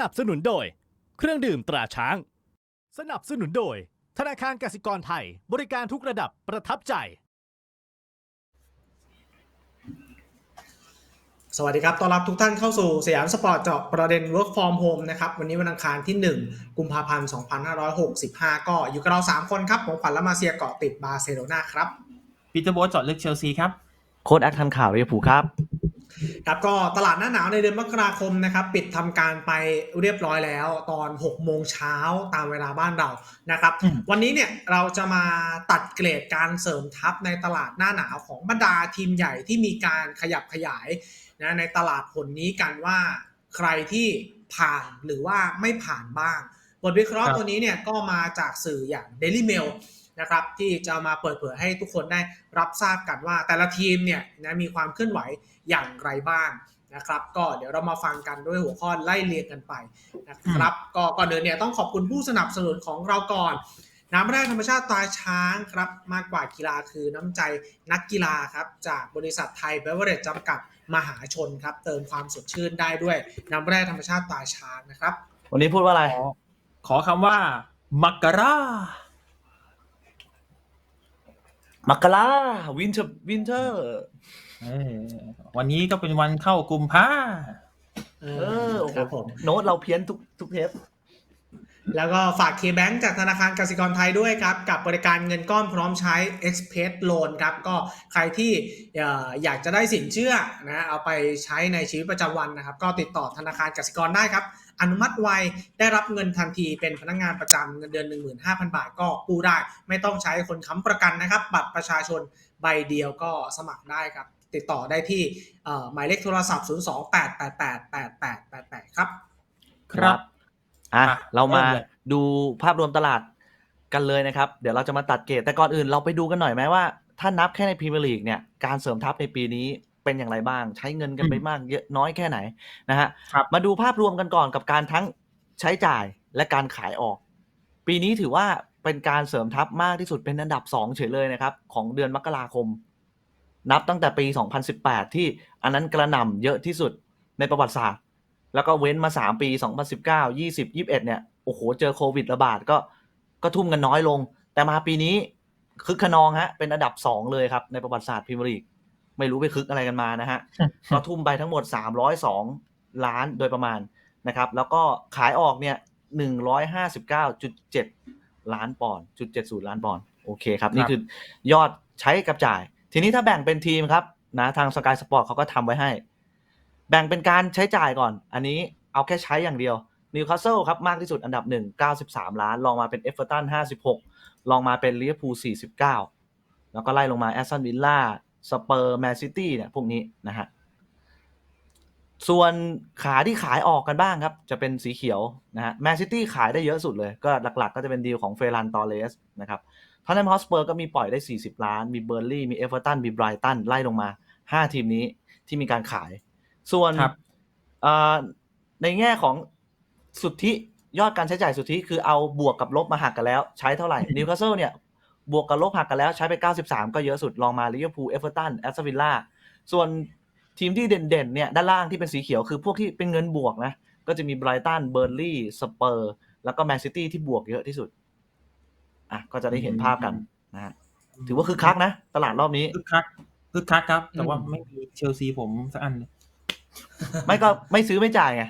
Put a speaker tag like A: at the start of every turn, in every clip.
A: นับสนุนโดย เครื่องดื่มตราช้าง สนับสนุนโดย ธนาคารกสิกรไทย บริการทุกระดับประทับใจ
B: สวัสดีครับ ต้อนรับทุกท่านเข้าสู่สยามสปอร์ตเจาะประเด็น work from home นะครับ วันนี้วันอังคารที่ 1 กุมภาพันธ์ 2565 ก็อยู่กับเรา 3 คนครับ ผมขวัญและมาเซียเกาะติดบาร์เซโลนาครับ
C: ปีเตอร์โบทเจอดลึกเชลซีครับ
D: โค้ดแอคทันข่าวเรียผูลครับ
B: ครับก็ตลาดหน้าหนาวในเดือนมกราคมนะครับ ปิดทำการไปเรียบร้อยแล้ว ตอน 6 โมงเช้าตามเวลาบ้านเรานะครับ
C: อืม
B: วันนี้เนี่ยเราจะมาตัดเกรดการเสริมทัพในตลาดหน้าหนาวของบรรดาทีมใหญ่ที่มีการขยับขยายนะในตลาดผลนี้กันว่าใครที่ผ่านหรือว่าไม่ผ่านบ้าง บทวิเคราะห์
C: ครับ
B: ตัวนี้เนี่ยก็มาจากสื่ออย่าง Daily Mail นะครับที่จะมาเปิดเผยให้ทุกคนได้รับทราบกันว่าแต่ละทีมเนี่ยนะมีความเคลื่อนไหวอย่างไรบ้างนะครับก็เดี๋ยวเรามาฟังกันด้วยหัวข้อไล่เรียงกันไปนะครับก็ก่อนเดินเนี่ยต้องขอบคุณผู้สนับสนุนของเราก่อน น้ำแร่ธรรมชาติตราช้างครับมากกว่ากีฬาคือน้ำใจนักกีฬาครับจากบริษัทไทยเบเวอร์เรจจำกัดมหาชนครับ เติมความสดชื่นได้ด้วยน้ำแร่ธรรมชาติตราช้างนะครับ
D: วันนี้พูดว่าอะไร
C: ขอขอคำว่ามักกะรา
D: มักกะลาวินเทอร์วินเทอร์
C: เออวันนี้ก็เป็นวันเข้ากุมภา
B: เอ
D: เออโอ้โห
B: ครับผม
D: โน้ตเราเพี้ยนทุกทุกเทป
B: แล้วก็ฝากเคแบงก์จากธนาคารกสิกรไทยด้วยครับ กับบริการเงินก้อนพร้อมใช้ Express Loan ครับก็ใครที่เอ่ออยากจะได้สินเชื่อนะเอาไปใช้ในชีวิตประจำวันนะครับ ก็ติดต่อธนาคารกสิกรได้ครับ อนุมัติไวได้รับเงินทันทีเป็นพนักงานประจำเงินเดือน 15,000 บาทก็กู้ได้ ไม่ต้องใช้คนค้ำประกันนะครับ บัตรประชาชนใบเดียวก็สมัครได้ครับ ติดต่อได้ที่หมายเลขโทรศัพท์ 028888888 ครับ
C: ครับ
D: อะเรามาดูภาพรวมตลาดกันเลยนะครับ เดี๋ยวเราจะมาตัดเกรดแต่ก่อนอื่นเราไปดูกันหน่อยไหมว่า ถ้านับแค่ในพรีเมียร์ลีกเนี่ยการเสริมทัพในปีนี้ เป็นอย่างไรบ้าง ใช้เงินกันไปมากเยอะน้อยแค่ไหนนะฮะ
C: ครับ
D: มาดูภาพรวมกันก่อนกับการทั้งใช้จ่ายและการขายออก ปีนี้ถือว่าเป็นการเสริมทัพมากที่สุดเป็นอันดับ2เฉยเลยนะครับ ของเดือนมกราคม นับตั้งแต่ปี 2018 ที่อันนั้นกระหน่ำเยอะที่สุดในประวัติศาสตร์ แล้วก็เว้นมา 3 ปี 2019 20 21 เนี่ยโอ้โหเจอโควิดระบาดก็ก็ทุ่มกันน้อยลง แต่มาปีนี้คึกขนองฮะเป็นอันดับ 2 เลยครับในประวัติศาสตร์พรีเมียร์ลีก ไม่รู้ไปคึกอะไรกันมานะฮะก็ทุ่มไปทั้งหมด 302 ล้านโดยประมาณนะครับ แล้วก็ขายออกเนี่ย 159.7 ล้านปอนด์จุด70ล้านปอนด์โอเคครับ นี่คือยอดใช้กับจ่าย ทีนี้ถ้าแบ่งเป็นทีมครับนะทางสกายสปอร์ตเขาก็ทำไว้ให้ แบ่งเป็นการใช้จ่ายก่อน อันนี้เอาแค่ใช้อย่างเดียวนิวคาสเซิลครับมากที่สุดอันดับ1 93 ล้าน ลองมาเป็นเอฟเวอร์ตัน56 ลองมาเป็นลิเวอร์พูล49 แล้วก็ไล่ลงมาแอสตันวิลล่า สเปอร์แมนซิตี้เนี่ยพวกนี้นะฮะส่วนขาที่ขายออกกันบ้างครับ จะเป็นสีเขียวนะฮะแมนซิตี้ขายได้เยอะสุดเลย ก็หลักๆ ก็จะเป็นดีลของเฟรันตอเลสนะครับทอนแนมฮอสเปอร์ก็มีปล่อยได้ 40 ล้าน มีเบอร์ลี่ มีเอเวอร์ตัน มีไบรตัน ไล่ลงมา 5 ทีมนี้ที่มีการขาย ส่วน
C: ครับ
D: เอ่อในแง่ของสุทธิยอดการใช้จ่ายสุทธิคือเอาบวกกับลบมาหักกันแล้ว ใช้เท่าไหร่นิวคาสเซิลเนี่ย บวกกับลบหักกันแล้วใช้ไป 93 ก็เยอะสุดลองมาลิเวอร์พูลเอเวอร์ตันแอสตันวิลล่าส่วนทีมที่เด่นๆเนี่ยด้านล่างที่เป็นสีเขียวคือพวกที่เป็นเงินบวกนะ ก็จะมีไบรตันเบอร์ลี่สเปอร์แล้วก็แมนซิตี้ที่บวกเยอะที่สุดอะก็จะได้เห็นภาพกันนะฮะถือว่าคือคักนะ ตลาดรอบนี้
C: คึกคักคึกคักครับ แต่ว่า
B: อืม
C: ไม่มีเชลซีผมสักอันเลย
D: ไม่ก็ไม่ซื้อไม่จ่ายไง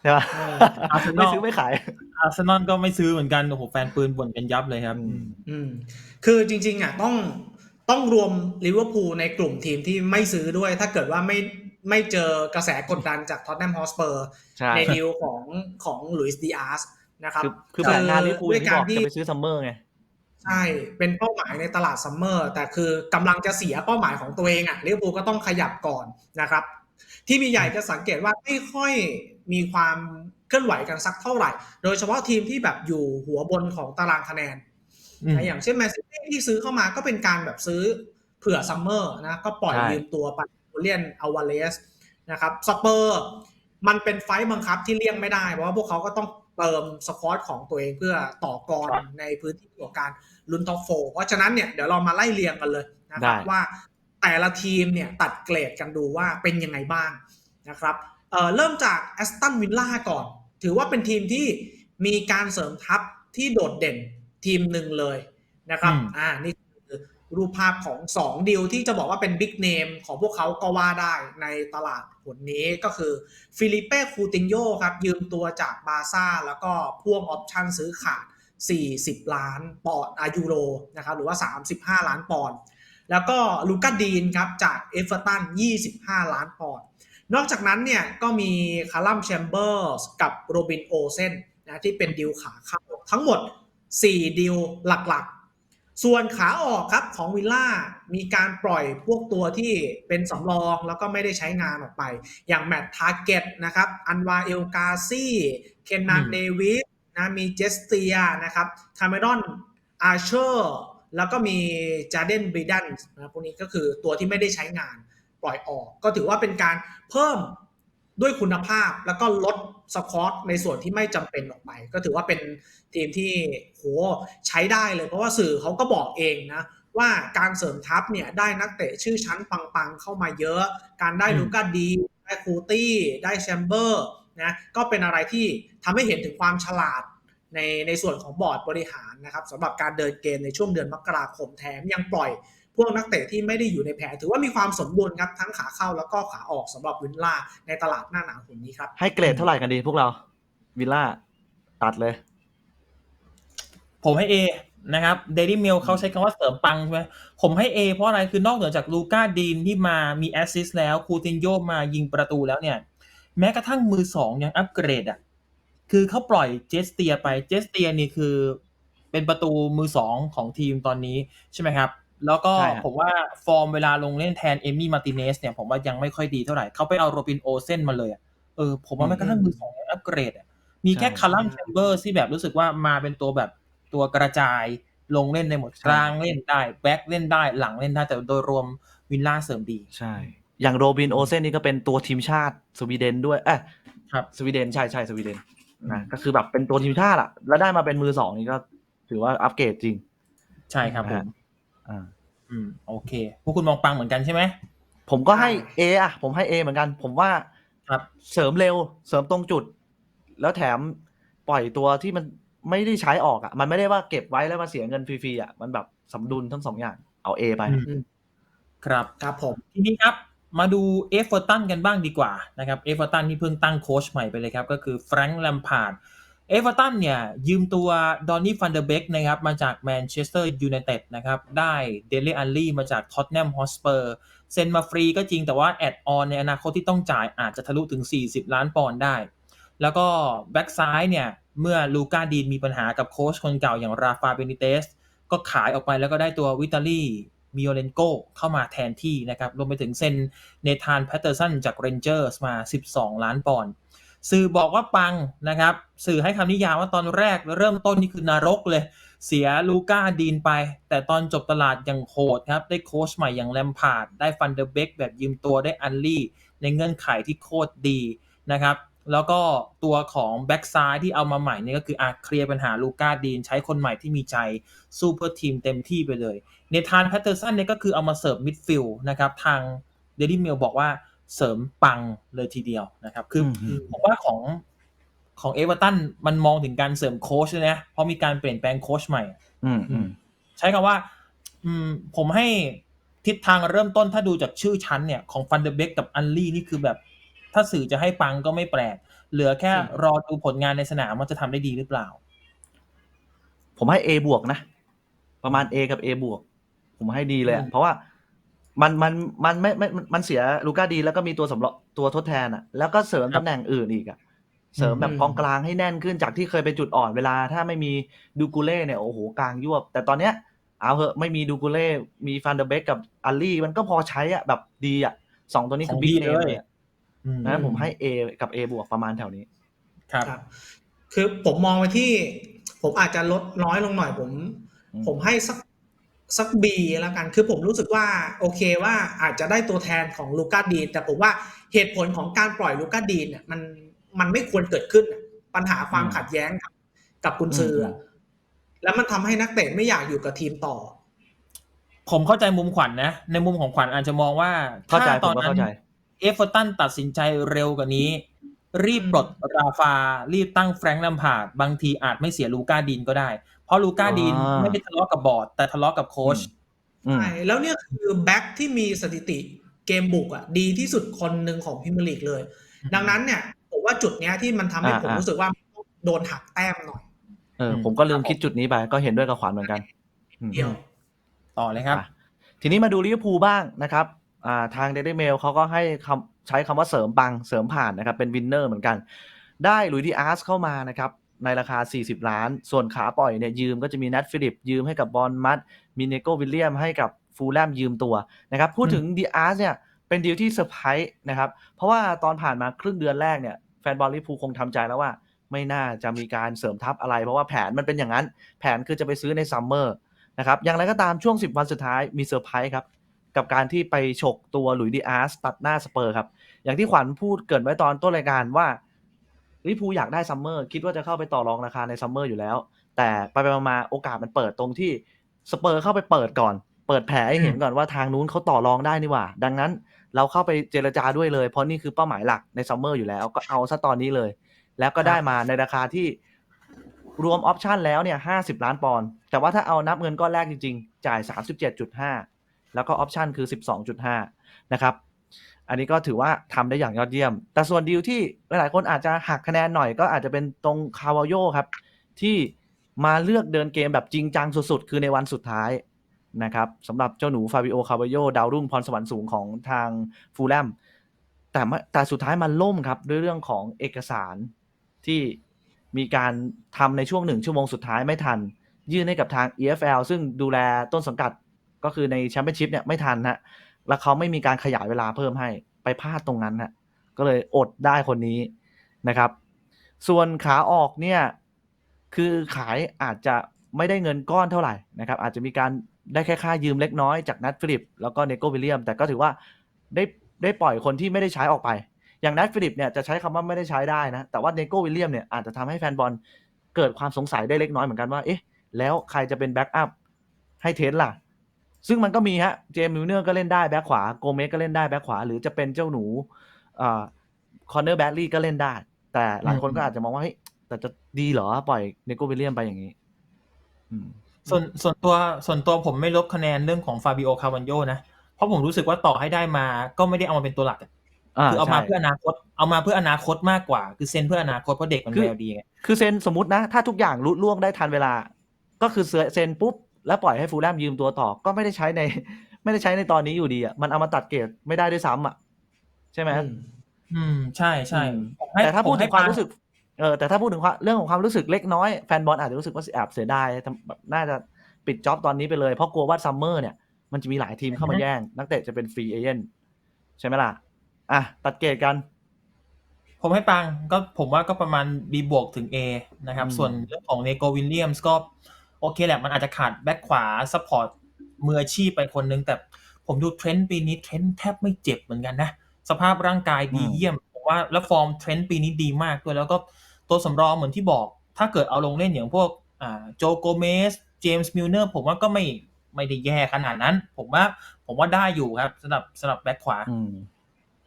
D: ใช่ปะ
B: เออ
C: Arsenal
D: ไม่ซื้อไม่ขาย
C: อาร์เซนอลก็ไม่ซื้อเหมือนกันโอ้โหแฟนปืนบ่นกันยับเลยครับ
D: อืม
B: อืมคือจริง ๆอะต้องต้องรวมลิเวอร์พูลในกลุ่มทีมที่ไม่ซื้อด้วย ถ้าเกิดว่าไม่ไม่เจอกระแสกดดันจากท็อตแนมฮอสเปอร์
D: ใช่
B: ในดีลของของลุยส์ดีอาร์สนะครับ
D: คือคือแผนงานลิเวอร์พูล
B: ด้
D: อ
B: วย
D: ย่างที่
B: การ
D: บอก
B: ที่
D: จะไปซื้อซัมเมอร์ไง
B: ใช่ เป็นเป้าหมายในตลาดซัมเมอร์แต่คือกำลังจะเสียเป้าหมายของตัวเองอะลิเวอร์พูลก็ต้องขยับก่อนนะครับ ที่มีใหญ่จะสังเกตว่าไม่ค่อยมีความเคลื่อนไหวกันสักเท่าไหร่ โดยเฉพาะทีมที่แบบอยู่หัวบนของตารางคะแนน
C: อืม
B: นะอย่างเช่นแมนซิตี้ที่ซื้อเข้ามาก็เป็นการแบบซื้อเผื่อซัมเมอร์นะก็ปล่อย
D: ใช่
B: ยืมตัวไปเลียนอวาเลสนะครับสเปอร์มันเป็นไฟต์บังคับที่เลี่ยงไม่ได้ เพราะว่าพวกเขาก็ต้องเติมสควอตของตัวเองเพื่อต่อกร
C: ครับ
B: ในพื้นที่ของการลุ้นท็อปโฟร์เพราะฉะนั้นเนี่ยเดี๋ยวเรามาไล่เรียงกันเลยนะครับ
D: ได้
B: ว่า แต่ละทีมเนี่ยตัดเกรดกันดูว่าเป็นยังไงบ้างนะครับเอ่อเริ่มจากแอสตันวิลล่าก่อน ถือว่าเป็นทีมที่มีการเสริมทัพที่โดดเด่นทีมหนึ่งเลยนะครับ
C: อืม
B: อ่านี่คือรูปภาพของ 2 ดีลที่จะบอกว่าเป็นบิ๊กเนมของพวกเขาก็ว่าได้ในตลาดผลนี้ก็คือฟิลิเป้คูตินโยครับ ยืมตัวจากบาร์ซ่า แล้วก็พ่วงออปชั่นซื้อขาด 40 ล้านปอนด์อายูโรนะครับหรือว่า 35 ล้านปอนด์ แล้วก็ลูก้าดีนครับจากเอฟเวอร์ตัน 25 ล้านปอนด์ นอกจากนั้นเนี่ยก็มีคารัมแชมเบอร์สกับโรบินโอเซนนะที่เป็นดีลขาเข้าทั้งหมด 4ดีลหลักๆ ส่วนขาออกครับของวิลล่ามีการปล่อยพวกตัวที่เป็นสำรองแล้วก็ไม่ได้ใช้งานออกไป อย่างแมตต์ทาร์เก็ตนะครับอันวาเอลกาซี่เคนนัน
C: อืม
B: เดวิสนะมีเจสเตียนะครับคาเมรอนอาร์เชอร์ แล้วก็มีจาร์เดนบ d ดันนะพวกนี้ก็คือตัวที่ไม่ได้ใช้งานปล่อยออก ก็ถือว่าเป็นการเพิ่มด้วยคุณภาพแล้วก็ลดสคอตในส่วนที่ไม่จำเป็นออกไป ก็ถือว่าเป็นทีมที่โหใช้ได้เลย เพราะว่าสื่อเขาก็บอกเองนะ ว่าการเสริมทัพเนี่ยได้นักเตะชื่อชั้นปังๆ เข้ามาเยอะ การได้ลูก้าดี ได้คูตี้ ได้แชมเบอร์นะก็เป็นอะไรที่ทำให้เห็นถึงความฉลาด ในในส่วนของบอร์ดบริหารนะครับสำหรับการเดินเกมในช่วงเดือนมกราคมแถมยังปล่อยพวกนักเตะที่ไม่ได้อยู่ในแผนถือว่ามีความสมบูรณ์ครับทั้งขาเข้าแล้วก็ขาออกสำหรับวินล่าในตลาดหน้าหนาวคนนี้ครับ
D: ให้เกรดเท่าไหร่กันดีพวกเราวิลล่าตัดเลย
C: ผมให้ A นะครับเดลี่เมลเขาใช้คำว่าเสริมปังใช่ไหมผมให้ A เพราะอะไรคือนอกเหนือจากลูก้าดีนที่มามีแอสซิสต์แล้วคูตินโยมายิงประตูแล้วเนี่ย แม้กระทั่งมือสองยังอัปเกรดอะ คือเขาปล่อยเจสเตียไปเจสเตียนี่คือ เป็นประตูมือสองของทีมตอนนี้ใช่ไหมครับ แล้วก็
D: ใช่ครับ
C: ผมว่าฟอร์มเวลาลงเล่นแทนเอมี่มาร์ติเนสเนี่ยผมว่ายังไม่ค่อยดีเท่าไหร่เขาไปเอาโรบินโอเซนมาเลยอะเออผมว่าแม้กระทั่งมือสองยังอัปเกรดอะมีแค่
D: ใช่
C: คารัมแชมเบอร์ที่แบบรู้สึกว่ามาเป็นตัวแบบตัวกระจายลงเล่นได้หมด
D: ใช่
C: กลางเล่นได้แบ็คเล่นได้หลังเล่นได้แต่โดยรวมวินล่าเสริมดี
D: ใช่ อย่างโรบินโอเซนนี่ก็เป็นตัวทีมชาติสวีเดนด้วยเอ้ย
C: ครับ
D: สวีเดนใช่ใช่สวีเดน นะก็คือแบบเป็นตัวทีมชาติอะแล้วได้มาเป็นมือสองนี่ก็ถือว่าอัปเกรดจริง
C: ใช่ครับผม
D: อ่า
C: อืมโอเค พวกคุณมองปังเหมือนกันใช่ไหม
D: ผมก็ให้
B: ใช่
D: A อะผมให้ A เหมือนกัน ผมว่า
C: ครับ
D: เสริมเร็ว เสริมตรงจุด แล้วแถมปล่อยตัวที่มันไม่ได้ใช้ออกอะมันไม่ได้ว่าเก็บไว้แล้วมาเสียเงินฟรีๆอะมันแบบสมดุลทั้งสองอย่าง เอา A ไป
C: อืมครับ
B: ครับผม
C: ทีนี้ครับ มาดูเอฟเวอร์ตันกันบ้างดีกว่านะครับเอฟเวอร์ตันที่เพิ่งตั้งโค้ชใหม่ไปเลยครับก็คือแฟรงค์แลมพาร์ดเอฟเวอร์ตันเนี่ยยืมตัวดอนนี่ฟันเดอร์เบกนะครับมาจากแมนเชสเตอร์ยูไนเต็ดนะครับได้เดล y อัลลี่มาจากท็อตแนมฮอสเปอร์เซ็นมาฟรีก็จริงแต่ว่าแอดออนในอนาคตที่ต้องจ่ายอาจจะทะลุถึง 40 ล้านปอนด์ได้ แล้วก็แบ็กซ้ายเนี่ยเมื่อลูก้าดีนมีปัญหากับโค้ชคนเก่าอย่างราฟาเบนิเตสก็ขายออกไปแล้วก็ได้ตัววิตาลี มิโอเลนโกเข้ามาแทนที่นะครับ รวมไปถึงเซนเนธานแพตเตอร์สันจากเรนเจอร์สมา 12 ล้านปอนด์สื่อบอกว่าปังนะครับ สื่อให้คำนิยามว่าตอนแรกเริ่มต้นนี่คือนรกเลย เสียลูก้าดีนไป แต่ตอนจบตลาดยังโหดครับ ได้โค้ชใหม่อย่างแลมพาร์ดได้ฟันเดอร์เบกแบบยืมตัวได้อันลี่ ในเงื่อนไขที่โคตรดีนะครับ แล้วก็ตัวของแบ็กซ้ายที่เอามาใหม่นี่ก็คืออาเคลียร์ปัญหาลูก้าดีน ใช้คนใหม่ที่มีใจสู้เพื่อทีมเต็มที่ไปเลยเนธานแพตเตอร์สันเนี่ยก็คือเอามาเสิร์ฟมิดฟิลด์นะครับ ทางเดลี่เมลบอกว่าเสริมปังเลยทีเดียวนะครับ คืออ
D: ม
C: ผมว่าของของเอเวอร์ตันมันมองถึงการเสริมโค้ชเลยนะเพราะมีการเปลี่ยนแปลงโค้ชใหม่
D: อืมอืม
C: ใช้คำว่าอืมผมให้ทิศทางเริ่มต้นถ้าดูจากชื่อชั้นเนี่ย ของฟันเดอร์เบกกับอันลี่นี่คือแบบ ถ้าสื่อจะให้ปังก็ไม่แปลก เหลือแค่รอดูผลงานในสนามว่าจะทำได้ดีหรือเปล่า
D: ผมให้ A บวกนะ ประมาณ A กับ A บวก ผมให้ดีเลยอะ
C: อืม
D: เพราะว่ามันมันมันไม่ไม่มันมันเสียลูก้าดีแล้วก็มีตัวสำรองตัวทดแทนอะแล้วก็เสริมตำแหน่งอื่นอีกอะเสริมแบบกองกลางให้แน่นขึ้นจากที่เคยเป็นจุดอ่อนเวลา ถ้าไม่มีดูกูเล่เนี่ยโอ้โหกลางยวบ แต่ตอนเนี้ยเอาเหอะไม่มีดูกูเล่ มีฟันเดอร์เบกกับอัลลี่ มันก็พอใช้อะแบบดีอะสองตัวนี้คือ
C: ของ
D: บิ๊ก
C: ดี
D: เนม
C: เลย
D: เลยอะ
C: อืม
D: นะผมให้ A กับ A บวกประมาณแถวนี้
C: ครับ
B: ครับ คือผมมองไปที่ ผมอาจจะลดน้อยลงหน่อยผม
D: อืม
B: ผมให้สักสักบีแล้วกัน คือผมรู้สึกว่าโอเคว่าอาจจะได้ตัวแทนของลูก้าดีน แต่ผมว่าเหตุผลของการปล่อยลูก้าดีนเนี่ยมันมันไม่ควรเกิดขึ้นน่ะปัญหาความ
D: อืม
B: ขัดแย้งกับกับกุนซืออะ
D: อืม
B: แล้วมันทำให้นักเตะไม่อยากอยู่กับทีมต่อ
C: ผมเข้าใจมุมขวัญนะในมุมของขวัญอาจจะมองว่า
D: เข้าใจ
C: ถ้า
D: ผ
C: ตอ
D: ม
C: น
D: ก็
C: นั้
D: เข้านใจ
C: เอฟเวอร์ตันตัดสินใจเร็วกว่านี้ รีบปลดราฟา รีบตั้งแฟรงค์ลัมพาร์ดบางทีอาจไม่เสียลูก้าดินก็ได้ เพราะลูก้าดิน
D: อ่า
C: ไม่ได้ทะเลาะกับบอร์ดแต่ทะเลาะกับโค้ช
D: อืม
B: ใช่แล้วเนี่ยคือแบ็กที่มีสถิติเกมบุกอะดีที่สุดคนหนึ่งของพิมยร์ลีกเลย ดังนั้นเนี่ยผมว่าจุดเนี้ยที่มันทำให้
D: อ่า
B: ผม
D: อ่า
B: รู้สึกว่าโดนหักแต้มหน่อย
D: เออผมก็ลืมคิดจุดนี้ไป ก็เห็นด้วยกับขวัญเหมือนกันอืม
B: เดียว
C: ต่อเลยครับ
D: อะทีนี้มาดูลิเวอร์พูลบ้างนะครับ อ่าทางเด i เมลเขาก็ให้คำใช้คำว่าเสริมปังเสริมผ่านนะครับเป็นวินเนอร์เหมือนกัน ได้หลุยดีอาร์สเข้ามานะครับในราคา 40 ล้าน ส่วนขาปล่อยเนี่ยยืมก็จะมีนัทฟิลิป ยืมให้กับบอลมัดมีเนโกวิลเลียมให้กับฟูลแลมยืมตัวนะครับพูดถึงดีอาร์สเนี่ยเป็นดีลที่เซอร์ไพรส์นะครับ เพราะว่าตอนผ่านมาครึ่งเดือนแรกเนี่ยแฟนบอลลิเวอร์พูลคงทำใจแล้วว่า ไม่น่าจะมีการเสริมทัพอะไร เพราะว่าแผนมันเป็นอย่างนั้น แผนคือจะไปซื้อในซัมเมอร์นะครับอย่างไรก็ตามช่วง 10 วันสุดท้ายมีเซอร์ไพรส์ครับ กับการที่ไปฉกตัวหลุยดีอาร์สตัดหน้าสเปอร์ครับ อย่างที่ขวัญพูดเกินไว้ตอนต้นรายการว่าลิพูอยากได้ซัมเมอร์คิดว่าจะเข้าไปต่อรองราคาในซัมเมอร์อยู่แล้ว แต่ไปไปมาโอกาสมันเปิดตรงที่สเปอร์เข้าไปเปิดก่อน เปิดแผลให้เห็นก่อนว่าทางนู้นเขาต่อรองได้นี่หว่า ดังนั้นเราเข้าไปเจรจาด้วยเลย เพราะนี่คือเป้าหมายหลักในซัมเมอร์อยู่แล้วก็เอาซะตอนนี้เลย แล้วก็ได้มาในราคาที่รวมออปชันแล้วเนี่ยห้าสิบล้านปอนด์แต่ว่าถ้าเอานับเงินก้อนแรกจริงๆ จ่ายสามสิบเจ็ดจุดห้า แล้วก็ออปชันคือสิบสองจุดห้านะครับ อันนี้ก็ถือว่าทำได้อย่างยอดเยี่ยม แต่ส่วนดีลที่หลายๆคนอาจจะหักคะแนนหน่อยก็อาจจะเป็นตรงคาวาโยครับ ที่มาเลือกเดินเกมแบบจริงจังสุดๆ คือในวันสุดท้ายนะครับสำหรับเจ้าหนูฟาบิโอคาวาโยดาวรุ่งพรสวรรค์สูงของทางฟูลแลมแต่แต่สุดท้ายมันล่มครับด้วยเรื่องของเอกสารที่มีการทำในช่วงหนึ่งชั่วโมงสุดท้ายไม่ทัน ยื่นให้กับทาง EFL ซึ่งดูแลต้นสังกัด ก็คือในแชมเปี้ยนชิพเนี่ยไม่ทันฮะแล้วเขาไม่มีการขยายเวลาเพิ่มให้ไปพลาดตรงนั้นฮะก็เลยอดได้คนนี้นะครับ ส่วนขาออกเนี่ยคือขายอาจจะไม่ได้เงินก้อนเท่าไหร่นะครับ อาจจะมีการได้แค่ค่ายืมเล็กน้อยจากนัทฟิลิปแล้วก็เนโกวิลเลียม แต่ก็ถือว่าได้ได้ปล่อยคนที่ไม่ได้ใช้ออกไป อย่างนัทฟิลิปเนี่ยจะใช้คำว่าไม่ได้ใช้ได้นะ แต่ว่าเนโกวิลเลียมเนี่ยอาจจะทำให้แฟนบอลเกิดความสงสัยได้เล็กน้อยเหมือนกันว่า เอ๊ะ แล้วใครจะเป็นแบ็กอัพให้เทนล่ะ ซึ่งมันก็มีฮะเจมส์มิลเนอร์ก็เล่นได้แบ็กขวาโกเมสก็เล่นได้แบ็กขวา หรือจะเป็นเจ้าหนูอ่าคอนเนอร์แบดลี่ก็เล่นได้ แต่หลายคนก็อาจจะมองว่าเฮ้ยแต่จะดีเหรอปล่อยเนโกวิลเลียมไปอย่างนี้อืม
C: ส่วนส่วนตัวส่วนตัวผมไม่ลบคะแนนเรื่องของฟาบิโอคาวันโยนะเพราะผมรู้สึกว่าต่อให้ได้มา ก็ไม่ได้เอามาเป็นตัวหลักอะ
D: อ่า
C: คือเอามา
D: ใช่
C: เพื่ออนาคต เอามาเพื่ออนาคตมากกว่า คือเซ็นเพื่ออนาคตเพราะเด็กมัน
D: คือ
C: แววดีไง
D: คือเซ็นสมมตินะ ถ้าทุกอย่างลุล่วงได้ทันเวลา ก็คือเซ็นปุ๊บ แล้วปล่อยให้ฟูลแลมยืมตัวต่อก็ไม่ได้ใช้ใน ไม่ได้ใช้ในตอนนี้อยู่ดีอะมันเอามาตัดเกรดไม่ได้ด้วยซ้ำอะใช่ไหม
B: อืม
C: อืมใช่ใช่
D: อืม
C: ผมให้
D: แต่ถ้าพูด
C: ผ
D: ถึ
C: ให้
D: งความ
C: ป
D: รู้สึกเออแต่ถ้าพูดถึงความเรื่องของความรู้สึกเล็กน้อยแฟนบอลอาจจะรู้สึกว่าแอบเสียดายทำแบบน่าจะปิดจ็อบตอนนี้ไปเลย เพราะกลัวว่าซัมเมอร์เนี่ยมันจะมีหลายทีมเข้ามาแย่ง นักเตะจะเป็นฟรีเอเจนต์ใช่ไหมล่ะ อะ ตัดเกรดกัน
C: ผมให้ปังก็ผมว่าก็ประมาณ B บวกถึง A นะครับ
D: อืม
C: ส่วนเรื่องของเนโกวิลเลียมส์ก็โอ เคแหละมันอาจจะขาดแบ็คขวาซัพพอร์ตมืออาชีพไปคนนึง แต่ผมดูเทรนด์ปีนี้เทรนด์แทบไม่เจ็บเหมือนกันนะ สภาพร่างกายดี
D: อืม
C: เยี่ยมผมว่าแล้วฟอร์มเทรนด์ปีนี้ดีมากด้วยแล้วก็ตัวสำรองเหมือนที่บอก ถ้าเกิดเอาลงเล่นอย่างพวกอ่าโจโกเมสเจมส์มิลเนอร์ผมว่าก็ไม่ไม่ได้แย่ขนาดนั้น ผมว่า ผมว่าได้อยู่ครับสำหรับสำหรับแบ็คขวา
D: อืม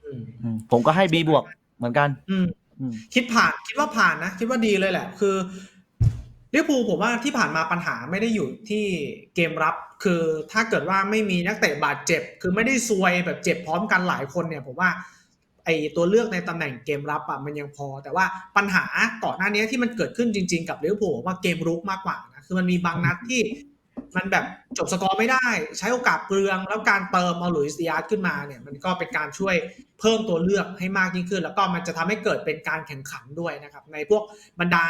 B: อืม
D: อืมผมก็ให้ B บวกเหมือนกัน
B: อืม
D: อืม
B: คิดผ่านคิดว่าผ่านนะ คิดว่าดีเลยแหละ คือลิ เวอร์พูลผมว่าที่ผ่านมาปัญหาไม่ได้อยู่ที่เกมรับ คือถ้าเกิดว่าไม่มีนักเตะบาดเจ็บ คือไม่ได้ซวยแบบเจ็บพร้อมกันหลายคนเนี่ยผมว่าไอตัวเลือกในตำแหน่งเกมรับอะมันยังพอ แต่ว่าปัญหาก่อนหน้านี้ที่มันเกิดขึ้นจริง ๆ กับลิเวอร์พูลผว่าเกมรุกมากกว่านะคือมันมีบางนัดที่ มันแบบจบสกอร์ไม่ได้ ใช้โอกาสเปลือง แล้วการเติมเอาหลุยส์ดิอาร์ตขึ้นมาเนี่ยมันก็เป็นการช่วยเพิ่มตัวเลือกให้มากยิ่งขึ้น แล้วก็มันจะทำให้เกิดเป็นการแข่งขันด้วยนะครับ ในพวกบรรดา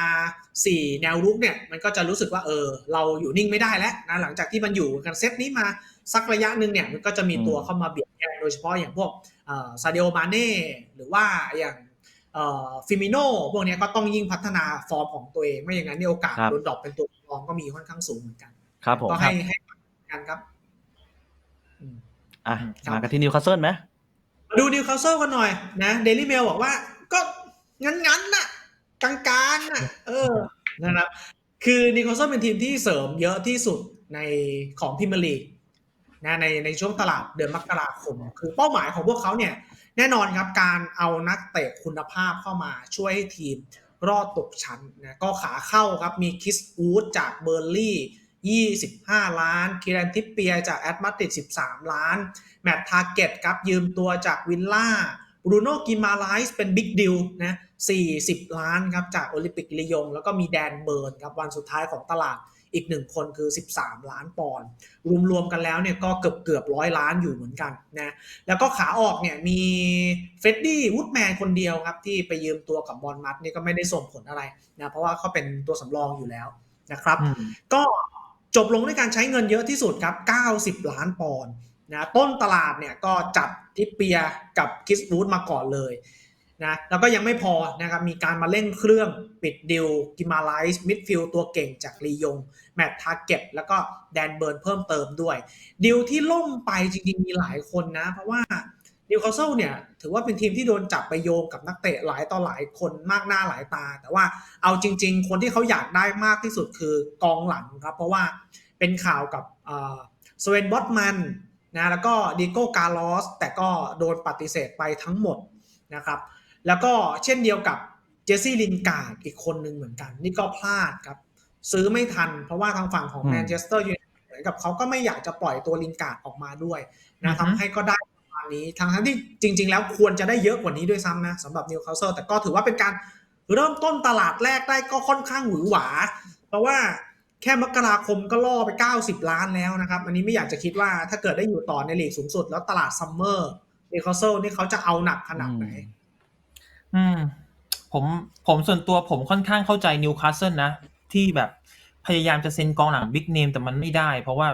B: 4 แนวรุกเนี่ยมันก็จะรู้สึกว่าเออเราอยู่นิ่งไม่ได้แล้วนะหลังจากที่มันอยู่กันเซตนี้มาสักระยะหนึ่งเนี่ยมันก็จะมีตัวเข้ามาเบียดแย่งโดยเฉพาะอย่างพวกซาเดโอมาเน่หรือว่าอย่างฟิมิโนพวกเนี้ยก็ต้องยิ่งพัฒนาฟอร์มของตัวเอง ไม่อย่างนั้นเนี่ยโอกาส
D: ครับ
B: โดนดรอปเป็นตัวรองก็มีค่อนข้างสูงเหมือนกัน
D: ครับผม
B: ก็ให้ให้กันครับอืม
D: อะ
B: ครับ
D: มากันที่นิวคาสเซิลไหม
B: มาดูนิวคาสเซิลกันหน่อยนะเดลี่เมลบอกว่า ก็งั้นๆน่ะ กลางๆน่ะ เออนะครับ คือนิวคาสเซิลเป็นทีมที่เสริมเยอะที่สุดในของพิมยร์ลีกนะในในช่วงตลาดเดือนมกราคม คือเป้าหมายของพวกเขาเนี่ย แน่นอนครับการเอานักเตะคุณภาพเข้ามาช่วยให้ทีมรอดตกชั้นนะก็ขาเข้าครับมีคิสอูดจากเบอร์ลี่ 25 ล้านคิรันทิปเปียจากแอตมาติด13 ล้าน แมตต์ทาร์เก็ตครับยืมตัวจากวิลล่าบรูโน่กิมาไลส์เป็นบิ๊กดิลนะ40 ล้านครับจากโอลิมปิกลียง แล้วก็มีแดนเบิร์นครับวันสุดท้ายของตลาดอีกหนึ่งคนคือ 13 ล้านปอนด์รวมๆกันแล้วเนี่ยก็เกือบเกือบร้อยล้านอยู่เหมือนกันนะแล้วก็ขาออกเนี่ยมีเฟรดดี้วูดแมนคนเดียวครับ ที่ไปยืมตัวกับบอลมัดนี่ก็ไม่ได้ส่งผลอะไรนะเพราะว่าเขาเป็นตัวสำรองอยู่แล้วนะครับ
C: อืม
B: ก็ จบลงด้วยการใช้เงินเยอะที่สุดครับ 90 ล้านปอนด์นะต้นตลาดเนี่ยก็จับทิปเปียกับคิสบูธมาก่อนเลยนะแล้วก็ยังไม่พอนะครับมีการมาเล่นเครื่องปิดดิวกิมาไลส์มิดฟิลตัวเก่งจากลียง แมตทาเก็ตแล้วก็แดนเบิร์นเพิ่มเติมด้วย ดิวที่ล่มไปจริงๆมีหลายคนนะ เพราะว่า ดิวคาสเซิลเนี่ยถือว่าเป็นทีมที่โดนจับไปโยงกับนักเตะหลายต่อหลายคนมากหน้าหลายตา แต่ว่าเอาจริง ๆ คนที่เขาอยากได้มากที่สุดคือกองหลังครับ เพราะว่าเป็นข่าวกับสเวนบอตมันนะแล้วก็ดิโก้กาลอสแต่ก็โดนปฏิเสธไปทั้งหมดนะครับแล้วก็เช่นเดียวกับเจสซี่ลินการ์ดอีกคนหนึ่งเหมือนกัน นี่ก็พลาดครับ ซื้อไม่ทัน เพราะว่าทางฝั่งของ
D: อืม
B: แมนเชสเตอร์ยูไนเต็ดเหมือนกับเขาก็ไม่อยากจะปล่อยตัวลินการ์ดออกมาด้วย
C: อือ
B: นะ
C: ฮึ
B: ทำให้ก็ได้ประมาณ นี้ทั้งทั้งที่จริง ๆ แล้วควรจะได้เยอะกว่านี้ด้วยซ้ำนะสำหรับนิวคาสเซิลแต่ก็ถือว่าเป็นการเริ่มต้นตลาดแรกได้ก็ค่อนข้างหวือหวา เพราะว่าแค่มกราคมก็ล่อไป 90 ล้านแล้วนะครับ อันนี้ไม่อยากจะคิดว่าถ้าเกิดได้อยู่ต่อในลีกสูงสุด แล้วตลาดซัมเมอร์นิวคาสเซิลนี่เขาจะเอาหนักขนาดไหน
C: อืม ผมผมส่วนตัวผมค่อนข้างเข้าใจนิวคาสเซิลนะ ที่แบบพยายามจะเซ็นกองหลังบิ๊กเนมแต่มันไม่ได้ เพราะว่า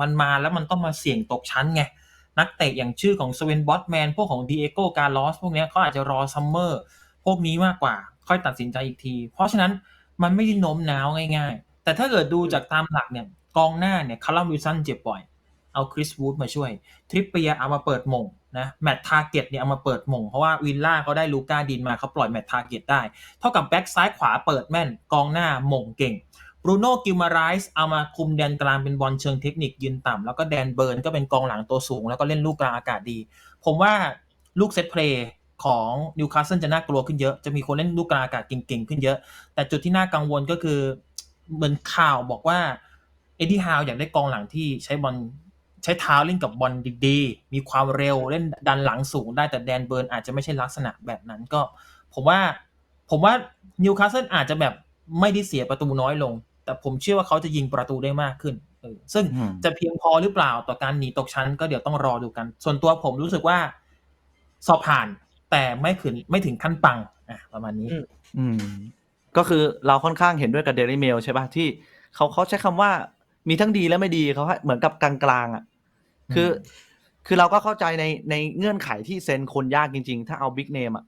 C: มันมาแล้วมันต้องมาเสี่ยงตกชั้นไง นักเตะอย่างชื่อของสเวนบอตแมนพวกของดีเอโกกาลอสพวกนี้เขาอาจจะรอซัมเมอร์พวกนี้มากกว่า ค่อยตัดสินใจอีกที เพราะฉะนั้นมันไม่ได้โน้มน้าวง่ายๆ แต่ถ้าเกิดดูจากตามหลักเนี่ยกองหน้าเนี่ยคาร์ลวิลสันเจ็บบ่อย เอาคริสวูดมาช่วย ทริปเปียเอามาเปิดมงนะแมตทาร์เก็ตเนี่ยเอามาเปิดมง เพราะว่าวิลล่าเขาได้ลูก้าดินมาเขาปล่อยแมตทาร์เก็ตได้ เท่ากับแบ็กซ้ายขวาเปิดแม่นกองหน้ามงเก่ง บรูโน่กิลมาไรส์เอามาคุมแดนกลางเป็นบอลเชิงเทคนิคยืนต่ำแล้วก็แดนเบิร์นก็เป็นกองหลังตัวสูง แล้วก็เล่นลูกกลางอากาศดี ผมว่าลูกเซตเพลย์ของนิวคาสเซิลจะน่ากลัวขึ้นเยอะจะมีคนเล่นลูกกลางอากาศเก่งๆขึ้นเยอะ แต่จุดที่น่ากังวลก็คือเหมือนข่าวบอกว่าเอ็ดดี้ฮาวอยากได้กองหลังที่ใช้บอลใช้เท้าเล่นกับบอลดีๆ มีความเร็วเล่นดันหลังสูงได้แต่แดนเบิร์นอาจจะไม่ใช่ลักษณะแบบนั้นก็ ผมว่าผมว่านิวคาสเซิลอาจจะแบบไม่ได้เสียประตูน้อยลง แต่ผมเชื่อว่าเขาจะยิงประตูได้มากขึ้นเออซึ่ง
D: อืม
C: จะเพียงพอหรือเปล่าต่อการหนีตกชั้นก็เดี๋ยวต้องรอดูกัน ส่วนตัวผมรู้สึกว่า สอบผ่านแต่ไม่ถึงไม่ถึงขั้นปังอะประมาณนี้
B: อืม
D: อืมก็คือเราค่อนข้างเห็นด้วยกับเดลิเมลใช่ป่ะที่เขาเขาใช้คำว่ามีทั้งดีและไม่ดีเขาให้เหมือนกับกลางๆอะ คือ คือเราก็เข้าใจในในเงื่อนไขที่เซ็นคนยากจริง ๆ ถ้าเอาบิ๊กเนมอะ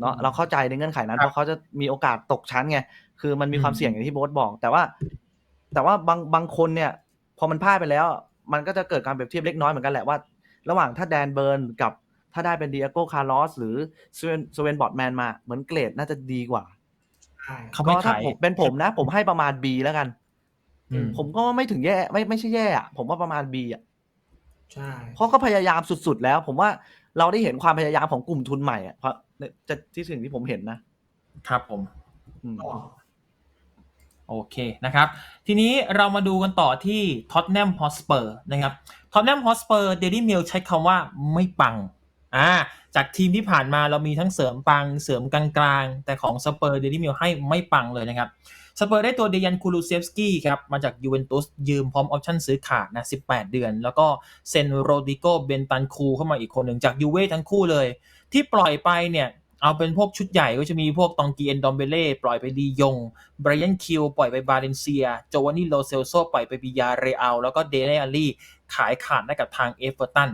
D: เนาะ
C: อืม
D: เราเข้าใจในเงื่อนไขนั้น
C: ครับ
D: เพราะเขาจะมีโอกาสตกชั้นไงคือมันมีความ
C: อืม
D: เสี่ยงอย่างที่โบ๊ทบอก แต่ว่า แต่ว่าบางบางคนเนี่ย พอมันพลาดไปแล้ว มันก็จะเกิดการเปรียบเทียบเล็กน้อยเหมือนกันแหละว่า ระหว่างถ้าแดนเบิร์นกับถ้าได้เป็นเดียโก้คาร์ลอสหรือสเวนสเวนบอร์ดแมนมาเหมือนเกรดน่าจะดีกว่า
B: ใช่
C: เขาไม่
D: ก็ถ้า
C: ขาย
D: ผมเป็นผมนะ ผมให้ประมาณ B แล้วกัน
C: อืม
D: ผมก็ไม่ถึงแย่ไม่ไม่ใช่แย่อะผมว่าประมาณ B อะ
B: ใช่
D: เพราะก็พยายามสุดๆแล้ว ผมว่าเราได้เห็นความพยายามของกลุ่มทุนใหม่อะเพราะ จะที่สิ่งที่ผมเห็นนะ ครับ
C: ผม
D: อืม
B: ก็
C: โอเคนะครับ ทีนี้เรามาดูกันต่อที่ท็อตแนมฮอสเปอร์นะครับท็อตแนมฮอสเปอร์เดลี่เมลใช้คำว่าไม่ปังอ่าจากทีมที่ผ่านมาเรามีทั้งเสริมปังเสริมกลางๆ แต่ของสเปอร์เดลี่เมลให้ไม่ปังเลยนะครับ สเปอร์ได้ตัวเดยันคูลูเซฟสกี้ครับ มาจากยูเวนตุสยืมพร้อมออปชั่นซื้อขาดนะ 18 เดือน แล้วก็เซนโรดิโกเบนตันคูเข้ามาอีกคนหนึ่งจากยูเว่ทั้งคู่เลย ที่ปล่อยไปเนี่ยเอาเป็นพวกชุดใหญ่ก็จะมีพวกตองกีเอนดอมเบเล่ปล่อยไปดียงไบรอันคิวปล่อยไปบาเลนเซีย โจวานนี่โลเซลโซปล่อยไปบิยาเรอัลแล้วก็เดเนอาลีขายขาดให้กับทางเอฟเวอร์ตัน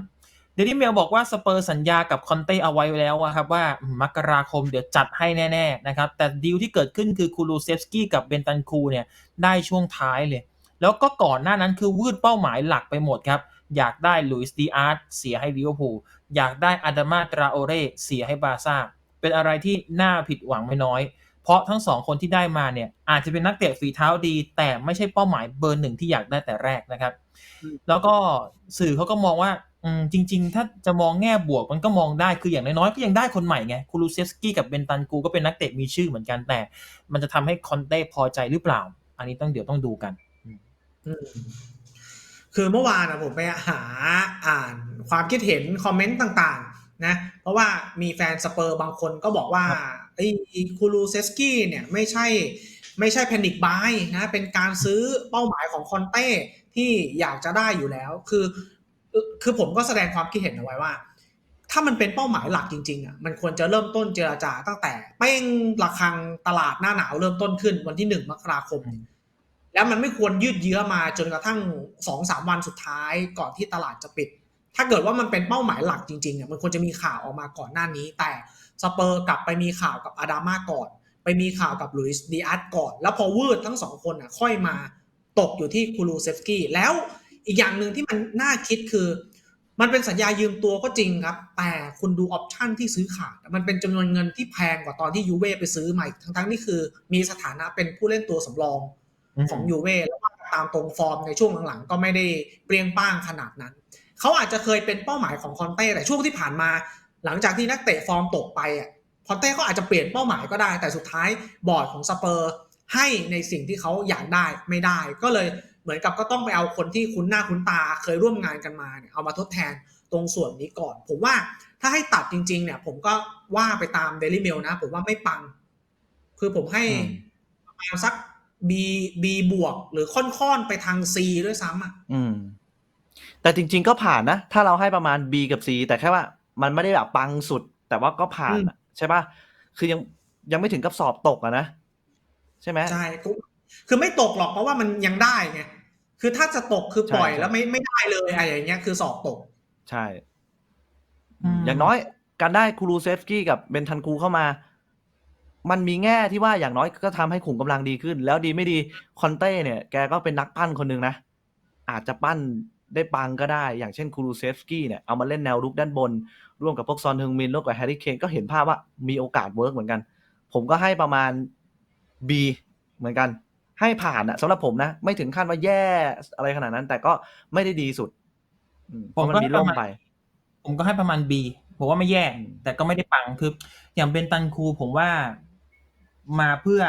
C: เดลิเมลบอกว่าสเปอร์สัญญากับคอนเต้เอาไว้แล้วอะครับว่าอืมมกราคมเดี๋ยวจัดให้แน่ๆนะครับแต่ดีลที่เกิดขึ้นคือคูลูเซฟสกี้กับเบนตันคูเนี่ยได้ช่วงท้ายเลย แล้วก็ก่อนหน้านั้นคือวืดเป้าหมายหลักไปหมดครับ อยากได้ลุยส์ดีอาร์ตเสียให้ลิเวอร์พูลอยากได้อาดามาตราโอเรเสียให้บาร์ซ่าเป็นอะไรที่น่าผิดหวังไม่น้อย เพราะทั้งสองคนที่ได้มาเนี่ยอาจจะเป็นนักเตะฝีเท้าดี แต่ไม่ใช่เป้าหมายเบอร์หนึ่งที่อยากได้แต่แรกนะครับ
B: อืม
C: แล้วก็สื่อเขาก็มองว่าอืม จริง ๆ ถ้าจะมองแง่บวกมันก็มองได้คืออย่างน้อยๆก็ยังได้คนใหม่ไงคูลูเซฟสกี้กับเบนตันกูก็เป็นนักเตะมีชื่อเหมือนกันแต่ มันจะทำให้คอนเต้พอใจหรือเปล่า อันนี้ต้องเดี๋ยวต้องดูกัน
B: อืมคือเมื่อวานนะผมไปหาอ่านความคิดเห็นคอมเมนต์ต่างๆ นะ เพราะว่ามีแฟนสเปอร์บางคนก็บอกว่าไอ้คูลูเซสกี้เนี่ยไม่ใช่ไม่ใช่แพนิคบายนะ เป็นการซื้อเป้าหมายของคอนเต้ที่อยากจะได้อยู่แล้ว คือ คือผมก็แสดงความคิดเห็นเอาไว้ว่า ถ้ามันเป็นเป้าหมายหลักจริงๆอะมันควรจะเริ่มต้นเจรจาตั้งแต่เป้งระฆังตลาดหน้าหนาวเริ่มต้นขึ้นวันที่หนึ่งมกราคม แล้วมันไม่ควรยืดเยื้อมาจนกระทั่งสองสามวันสุดท้ายก่อนที่ตลาดจะปิด ถ้าเกิดว่ามันเป็นเป้าหมายหลักจริงๆอะมันควรจะมีข่าวออกมาก่อนหน้านี้ แต่สเปอร์กลับไปมีข่าวกับอาดามาก่อน ไปมีข่าวกับลุยส์ดีอาร์ตก่อน แล้วพอวืดทั้งสองคนอะค่อยมาตกอยู่ที่คูลูเซฟสกี้แล้ว อีกอย่างหนึ่งที่มันน่าคิดคือ มันเป็นสัญญายืมตัวก็จริงครับ แต่คุณดูออปชั่นที่ซื้อขาด มันเป็นจำนวนเงินที่แพงกว่าตอนที่ยูเว่ไปซื้อมาอีกทั้งๆนี่คือมีสถานะเป็นผู้เล่นตัวสำรองของยูเว่แล้วก็ตามตรงฟอร์มในช่วงหลังๆ ก็ไม่ได้เปรี้ยงป้างขนาดนั้น เขาอาจจะเคยเป็นเป้าหมายของคอนเต้แต่ช่วงที่ผ่านมา หลังจากที่นักเตะฟอร์มตกไปอะคอนเต้ก็อาจจะเปลี่ยนเป้าหมายก็ได้ แต่สุดท้ายบอร์ดของสเปอร์ให้ในสิ่งที่เขาอยากได้ไม่ได้ ก็เลย เหมือนกับก็ต้องไปเอาคนที่คุ้นหน้าคุ้นตาเคยร่วมงานกันมาเนี่ยเอามาทดแทนตรงส่วนนี้ก่อน ผมว่าถ้าให้ตัดจริง ๆ เนี่ย ผมก็ว่าไปตามเดลิเมลนะ ผมว่าไม่ปัง คือผมให้
D: อืม
B: ประมาณสัก B B บวกหรือค่อนๆไปทาง C ด้วยซ้ำอะ
D: อืม แต่จริง ๆ ก็ผ่านนะ ถ้าเราให้ประมาณ B กับ C แต่แค่ว่ามันไม่ได้แบบปังสุด แต่ว่าก็ผ่านอะใช่ป่ะคือยังยังไม่ถึงกับสอบตกอะนะ ใช่ไหม
B: ใช่กู คือไม่ตกหรอกเพราะว่ามันยังได้ไงคือถ้าจะตกคือปล่อย
D: ใช่
B: แล้วไม่ไม่ได้เลยอะไรอย่างเงี้ยคือสอบตก
D: ใช่
C: อืม
D: อย่างน้อยการได้คูรูเซฟสกี้กับเบนทันคูเข้ามา มันมีแง่ที่ว่าอย่างน้อยก็ทำให้ขุมกำลังดีขึ้น แล้วดีไม่ดีคอนเต้เนี่ย แกก็เป็นนักปั้นคนหนึ่งนะ อาจจะปั้นได้ปังก็ได้ อย่างเช่นคูรูเซฟสกี้เนี่ยเอามาเล่นแนวรุกด้านบน ร่วมกับพวกซอนฮึงมินร่วมกับแฮร์รี่เคนก็เห็นภาพว่ามีโอกาสเวิร์กเหมือนกัน ผมก็ให้ประมาณ B เหมือนกัน ให้ผ่านอะสำหรับผมนะ ไม่ถึงขั้นว่าแย่อะไรขนาดนั้น แต่ก็ไม่ได้ดีสุดอืมเพราะมันมีล่มไป
C: ผมก็ให้ประมาณ B ผมว่าไม่แย่
D: อืม
C: แต่ก็ไม่ได้ปังคือ อย่างเบนตันคูผมว่ามาเพื่อ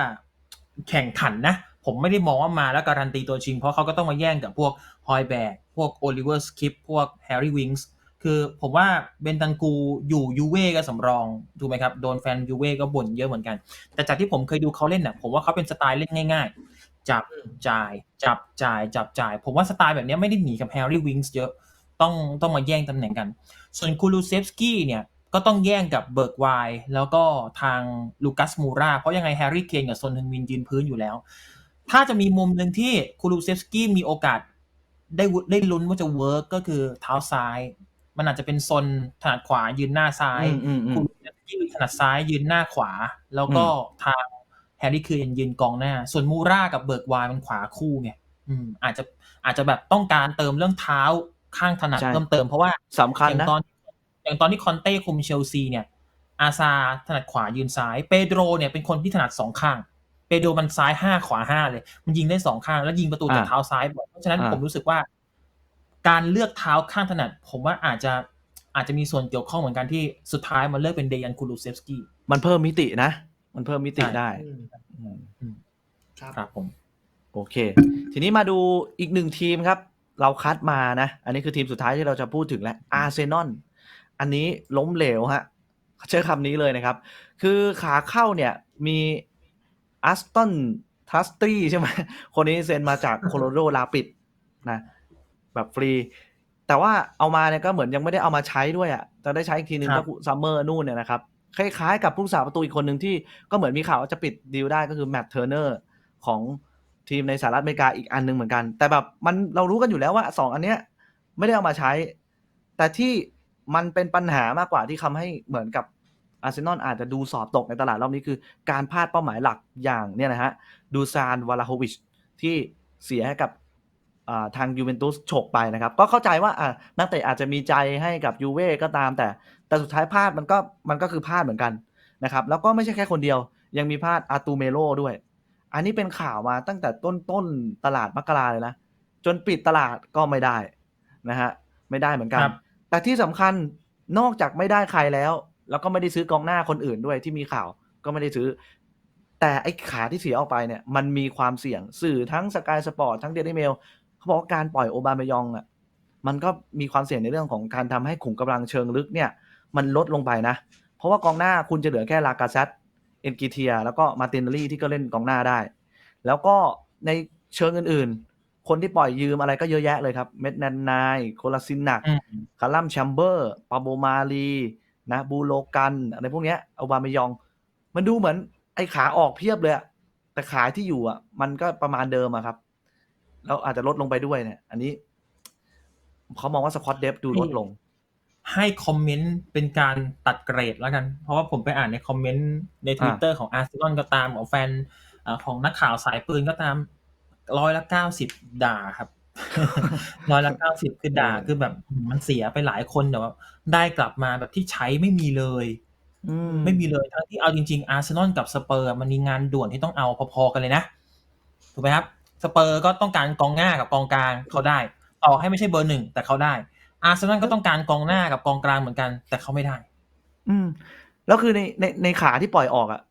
C: แข่งขันนะ ผมไม่ได้มองว่ามาแล้วการันตีตัวจริง เพราะเขาก็ต้องมาแย่งกับพวกฮอยแบกพวกโอลิเวอร์สคิปพวกแฮร์รี่วิงส์คือผมว่าเบนตันกูอยู่ยูเว่ก็สำรองถูกไหมครับ โดนแฟนยูเว่ก็บ่นเยอะเหมือนกัน แต่จากที่ผมเคยดูเขาเล่นน่ะผมว่าเขาเป็นสไตล์เล่นง่าย ๆ จับ
B: อืม
C: จ่าย จับจ่าย จับจ่าย ผมว่าสไตล์แบบนี้ไม่ได้หนีกับแฮร์รี่วิงส์เยอะต้องต้องมาแย่งตำแหน่งกัน ส่วนคูลูเซฟสกี้เนี่ยก็ต้องแย่งกับเบิร์กไวน์แล้วก็ทางลูคัสมูราเพราะยังไงแฮร์รี่เคนกับโซนฮึงมินยืนพื้นอยู่แล้ว ถ้าจะมีมุมหนึ่งที่คูลูเซฟสกี้มีโอกาสได้วุได้ลุ้นว่าจะเวิร์กก็คือเท้าซ้าย มันอาจจะเป็นโซนถนัดขวายืนหน้าซ้าย
D: อืมอืมอืม
C: คูลูเซฟสกี้ถนัดซ้ายยืนหน้าขวา แล้วก็ทาง แฮร์รี่เคนยืนกองหน้า ส่วนมูรากับเบิร์กไวน์มันขวาคู่ไงอืม อาจจะอาจจะแบบต้องการเติมเรื่องเท้าข้างถนัด
D: ใช่
C: เพิ่มเติมเพราะว่า
D: สำคัญ
C: อย่าง
D: นะ
C: ตอนอย่างตอนที่คอนเต้คุมเชลซีเนี่ยอาซาถนัดขวายืนซ้ายเปโดรเนี่ยเป็นคนที่ถนัดสองข้างเปโดรมันซ้ายห้าขวาห้าเลย มันยิงได้สองข้าง แล้วยิงประตูจาก
D: อ่า
C: เท้าซ้ายบ่อยเพราะฉะนั้น
D: อ่า
C: ผมรู้สึกว่า การเลือกเท้าข้างถนัด ผมว่าอาจจะอาจจะมีส่วนเกี่ยวข้องเหมือนกันที่สุดท้ายมันเลือกเป็นเดยันคูลูเซฟสกี้
D: มันเพิ่มมิตินะ มันเพิ่มมิติ
C: ใช่
D: ได้
B: อืม
D: อืม
B: ครับ
C: ครับผม
D: โอเค ทีนี้มาดูอีกหนึ่งทีมครับ เราคัดมานะ อันนี้คือทีมสุดท้ายที่เราจะพูดถึงแล้วอาร์เซนอลอันนี้ล้มเหลวฮะใช้คำนี้เลยนะครับ คือขาเข้าเนี่ยมีอัสตันทัสตี้ใช่ไหมคนนี้เซ็นมาจากโคโลราโดลาปิดนะแบบฟรี แต่ว่าเอามาเนี่ยก็เหมือนยังไม่ได้เอามาใช้ด้วยอะ่ะจะได้ใช้อีกทีนึง
C: ครั
D: ก็
C: บ
D: ซัมเมอร์นู่นเนี่ยนะครับ คล้ายๆกับผู้สาประตูอีกคนหนึ่งที่ก็เหมือนมีข่าวว่าจะปิดดีลได้ก็คือแมตต์เทอร์เนอร์ของทีมในสหรัฐอเมริกาอีกอันหนึงเหมือนกัน แต่แบบมันเรารู้กันอยู่แล้วว่าสองอันเนี้ยไม่ได้เอามาใช้ แต่ที่มันเป็นปัญหามากกว่าที่ทำให้เหมือนกับอาร์เซนอลอาจจะดูสอบตกในตลาดรอบนี้คือการพลาดเป้าหมายหลักอย่างเนี่ยนะฮะดูซานวาลาโฮวิชที่เสียให้กับทางยูเวนตุสฉกไปนะครับ ก็เข้าใจว่าอะนักเตะอาจจะมีใจให้กับยูเว่ก็ตามแต่ แต่สุดท้ายพลาดมันก็มันก็คือพลาดเหมือนกันนะครับ แล้วก็ไม่ใช่แค่คนเดียว ยังมีพลาดอาตูเมโลด้วย อันนี้เป็นข่าวมาตั้งแต่ต้นต้นตลาดมกราเลยนะ จนปิดตลาดก็ไม่ได้นะฮะไม่ได้เหมือนกัน
C: ครับ
D: แต่ที่สำคัญนอกจากไม่ได้ใครแล้ว แล้วก็ไม่ได้ซื้อกองหน้าคนอื่นด้วยที่มีข่าวก็ไม่ได้ซื้อ แต่ไอ้ขาที่เสียออกไปเนี่ย มันมีความเสี่ยงสื่อทั้งสกายสปอร์ตทั้งเดลิเมลเขาบอกว่าการปล่อยโอบามายองอะมันก็มีความเสี่ยงในเรื่องของการทำให้ขุมกำลังเชิงลึกเนี่ย มันลดลงไปนะ เพราะว่ากองหน้าคุณจะเหลือแค่ลากาเซตเอ็นกิเทีย แล้วก็มาร์ตินเนลลี่ที่ก็เล่นกองหน้าได้ แล้วก็ในเชิงอื่นๆ คนที่ปล่อยยืมอะไรก็เยอะแยะเลยครับ เม็ดนันนายโคลาซินนัก
C: อืม
D: คาลัมแชมเบอร์ปาโบมาลีนะบูโลกันอะไรพวกเนี้ยเอาบามายอง มันดูเหมือนไอ้ขาออกเพียบเลยอะแต่ขาที่อยู่อะมันก็ประมาณเดิมอะครับแล้วอาจจะลดลงไปด้วยเนี่ย อันนี้เขามองว่าสควอตเดฟดูลดลง
C: ให้คอมเมนต์เป็นการตัดเกรดแล้วกัน เพราะว่าผมไปอ่านในคอมเมนต์ใน Twitter ของอาร์เซนอลก็ตามของแฟนเอ่อของนักข่าวสายปืนก็ตามร้อยละเก้าสิบด่าครับร้อยละเก้าสิบคือด่า
D: เออ
C: คือแบบมันเสียไปหลายคนแต่ว่าได้กลับมาแบบที่ใช้ไม่มีเลย
D: อืม
C: ไม่มีเลยทั้งที่เอาจริงๆอาร์เซนอลกับสเปอร์ มันมีงานด่วนที่ต้องเอาพอๆกันเลยนะถูกไหมครับ สเปอร์ก็ต้องการกองหน้ากับกองกลางเขาได้ ต่อให้ไม่ใช่เบอร์หนึ่งแต่เขาได้ อาร์เซนอลก็ต้องการกองหน้ากับกองกลางเหมือนกัน แต่เขาไม่ได้
D: อืม แล้วคือในในในขาที่ปล่อยออกอะ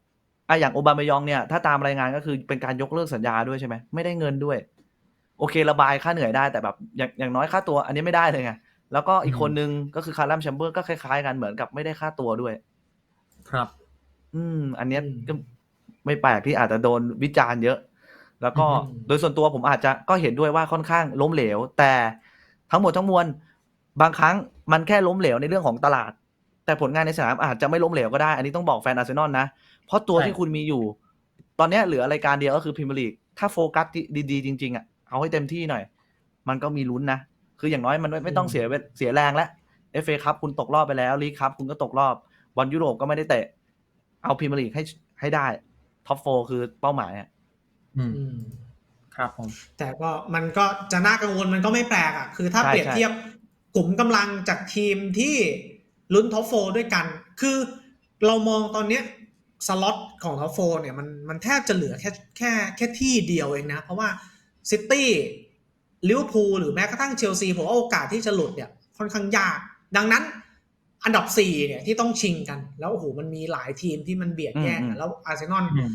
D: อะอย่างโอบามายองเนี่ย ถ้าตามรายงานก็คือเป็นการยกเลิกสัญญาด้วยใช่ไหมไม่ได้เงินด้วย โอเคระบายค่าเหนื่อยได้แต่แบบ อย่างอย่างน้อยค่าตัว อันนี้ไม่ได้เลยไงแล้วก็อีกคนนึงก็คือคาร์ลัมแชมเบอร์ก็คล้ายๆกันเหมือนกับไม่ได้ค่าตัวด้วย
C: ครับ
D: อืม อันเนี้ย
B: อืม
D: ก็ไม่แปลกที่อาจจะโดนวิจารณ์เยอะ แล้วก็
B: อืม
D: โดยส่วนตัวผมอาจจะก็เห็นด้วยว่าค่อนข้างล้มเหลว แต่ทั้งหมดทั้งมวล บางครั้งมันแค่ล้มเหลวในเรื่องของตลาด แต่ผลงานในสนามอาจจะไม่ล้มเหลวก็ได้ อันนี้ต้องบอกแฟนอาร์เซนอลนะ เพราะตัว
C: ใช่
D: ที่คุณมีอยู่ ตอนเนี้ยเหลือรายการเดียวก็คือพรีเมียร์ลีกถ้าโฟกัสดีๆจริงๆอะเอาให้เต็มที่หน่อย มันก็มีลุ้นนะ คืออย่างน้อยมันไม่ไม่ต้องเสียเวเสียแรงแล้วเอฟเอคัพคุณตกรอบไปแล้วลีกคัพคุณก็ตกรอบบอลยุโรปก็ไม่ได้เตะ เอาพรีเมียร์ลีกให้ให้ได้ท็อปโฟคือเป้าหมายอะ
C: อืม
B: อืม
C: ครับผม
B: แต่ก็มันก็จะน่ากังวลมันก็ไม่แปลกอะ คือถ้า
D: ใช่
B: เปรียบ
D: ใช่
B: เทียบ กลุ่มกำลังจากทีมที่ลุ้นท็อปโฟด้วยกัน คือเรามองตอนเนี้ยสล็อตของท็อปโฟเนี่ยมันมันแทบจะเหลือแค่แค่แค่ที่เดียวเองนะ เพราะว่าซิตี้ลิเวอร์พูลหรือแม้กระทั่งเชลซีผมว่าโอกาสที่จะหลุดเนี่ยค่อนข้างยาก ดังนั้นอันดับ4เนี่ยที่ต้องชิงกัน แล้วโอ้โหมันมีหลายทีมที่มันเบียดแย่ง
D: อื
B: กั
D: ม
B: นแล้วอาร์เซนอล
C: อืม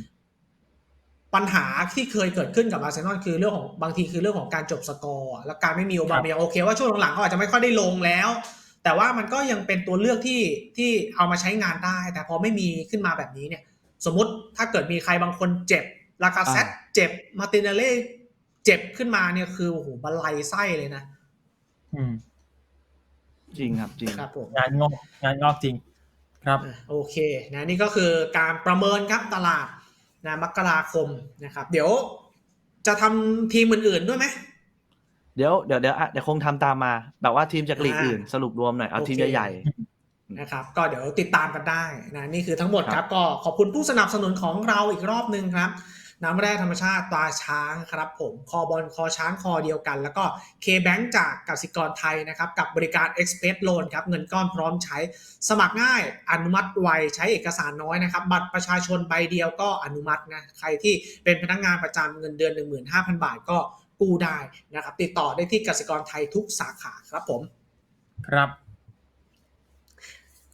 B: ปัญหาที่เคยเกิดขึ้นกับอาร์เซนอลคือเรื่องของบางทีคือเรื่องของการจบสกอร์อะแล้วการไม่มีโอบาเมยองโอเคว่าช่วงหลังๆเขาอาจจะไม่ค่อยได้ลงแล้ว แต่ว่ามันก็ยังเป็นตัวเลือกที่ที่เอามาใช้งานได้ แต่พอไม่มีขึ้นมาแบบนี้เนี่ย สมมติถ้าเกิดมีใครบางคนเจ็บลากาเซตเจ็บมาร์ตินเนเล่เจ็บขึ้นมาเนี่ยคือโอ้โหบันไลไส้เลยนะ
C: อืม
D: จริงครับจริง
B: ครับผม
C: งานงอกงานงอกจริง ครับ
B: อะโอเค นะนี่ก็คือการประเมินครับตลาด นะมกราคมนะครับ เดี๋ยวจะทำทีมอื่น ๆด้วยไหม
D: เดี๋ยวเดี๋ยวเดี๋ยวอะเดี๋ยวคงทำตามมา แบบว่าทีมจากลีก
B: อ่า
D: อื่น สรุปรวมหน่อยเอา
B: โอเค
D: ทีมใหญ่
B: นะครับ ก็เดี๋ยวติดตามกันได้นะนี่คือทั้งหมด
D: ค
B: ค
D: รั
B: รับบก็ขอบคุณผู้สนับสนุนของเราอีกรอบหนึ่งครับ น้ำแร่ธรรมชาติตราช้างครับผมคอบอลคอช้างคอเดียวกัน แล้วก็ K-Bank จากกสิกรไทยนะครับกับบริการ Express Loan ครับเงินก้อนพร้อมใช้สมัครง่ายอนุมัติไวใช้เอกสารน้อยนะครับบัตรประชาชนใบเดียวก็อนุมัตินะใครที่เป็นพนักงานประจำเงินเดือน 15,000 บาทก็กู้ได้นะครับติดต่อได้ที่กสิกรไทยทุกสาขาครับผม
C: ครับ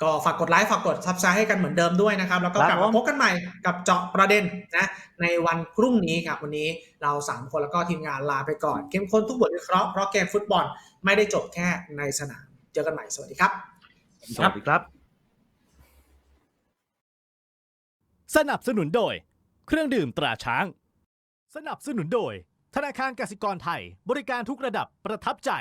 B: ก็ฝากกดไลค์ฝากกดซับสไครต์ให้กันเหมือนเดิมด้วยนะครับ แล้วก็
D: ครับ
B: กลับมา
D: ผม
B: พบกันใหม่กับเจาะประเด็นนะในวันพรุ่งนี้ครับ วันนี้เรา 3 คนแล้วก็ทีมงานลาไปก่อน เข้มข้นทุกบทวิเคราะห์เพราะเกมฟุตบอลไม่ได้จบแค่ในสนาม เจอกันใหม่สวัสดีครับ
D: ๆสวัสดีครับ
A: สนับสนุนโดย เครื่องดื่มตราช้าง สนับสนุนโดย ธนาคารกสิกรไทย บริการทุกระดับประทับใจ